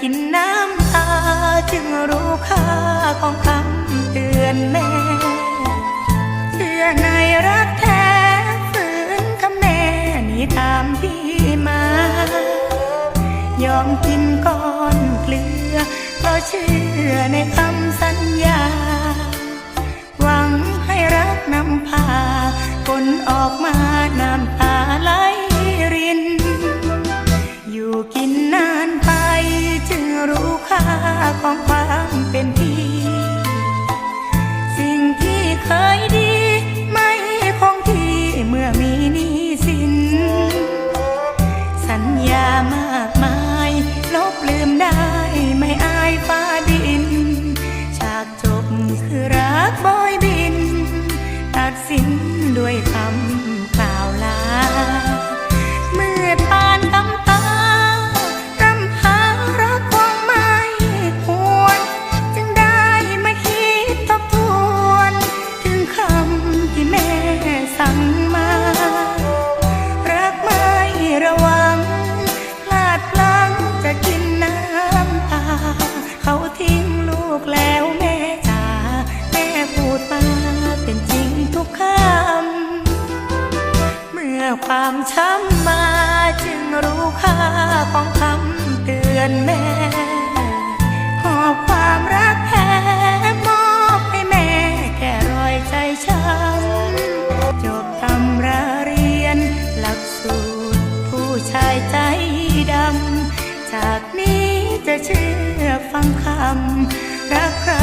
กินน้ำตาจึงรู้ค่าของคำเตือนแม่เพื่อในรักแท้ฝืนคำแม่นี่ตามพี่มา ยอมกินก้อนเกลือ เพราะเชื่อในคำสัญญา หวังให้รักนำพาคนออกมา ของความเป็นพี่ สิ่งที่เคยดี ไม่คงที่เมื่อมีนี้สิน สัญญามากมาย ลบลืมได้ไม่อายฟ้าดิน ฉากจบคือรักบอยบิน ตัดสิน ความช้ำมาจึงรู้ค่าของคำเตือนแม่หอบความรักแท้มอบให้แม่แค่รอยใจช้ำจบตำราเรียนหลักสูตรผู้ชายใจดำ จากนี้จะเชื่อฟังคำรักใคร